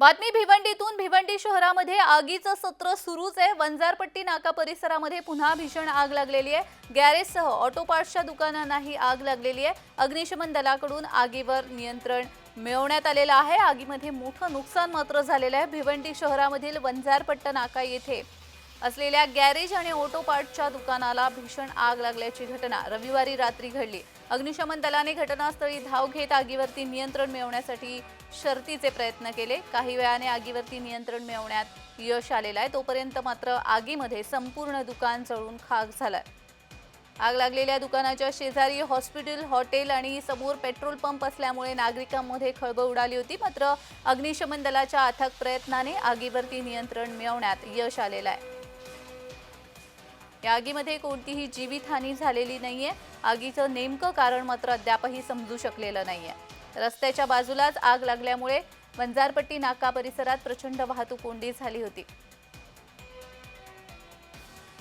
बातमी भिवंडीतून भिवंडी शहरामध्ये आगीचं सत्र सुरूच आहे. वंजारपट्टी नाका परिसरामध्ये पुन्हा भीषण आग लागलेली आहे. गॅरेजसह ऑटो पार्ट्सच्या दुकानांनाही आग लागलेली आहे. अग्निशमन दलाकडून आगीवर नियंत्रण मिळवण्यात आलेलं आहे. आगीमध्ये मोठं नुकसान मात्र झालेलं आहे. भिवंडी शहरामधील वंजारपट्ट नाका येथे असलेल्या गॅरेज आणि ऑटो पार्टच्या दुकानाला भीषण आग लागल्याची घटना रविवारी रात्री घडली. अग्निशमन दलाने घटनास्थळी धाव घेत आगीवरती नियंत्रण मिळवण्यासाठी शर्तीचे प्रयत्न केले. काही वेळाने आगीवरती नियंत्रण मिळवण्यात यश आलेलं आहे. तोपर्यंत मात्र आगीमध्ये संपूर्ण दुकान जळून खाक झालंय. आग लागलेल्या दुकानाच्या शेजारी हॉस्पिटल हॉटेल आणि समोर पेट्रोल पंप असल्यामुळे नागरिकांमध्ये खळबळ उडाली होती. मात्र अग्निशमन दलाच्या अथक प्रयत्नाने आगीवरती नियंत्रण मिळवण्यात यश आलेलं आहे. या आगीमध्ये कोणतीही जीवितहानी झालेली नाहीये. आगीचं नेमकं कारण मात्र अद्यापही समजू शकलेलं नाहीये. रस्त्याच्या बाजूलाच आग लागल्यामुळे वंजारपट्टी नाका परिसरात प्रचंड वाहतूक कोंडी झाली होती.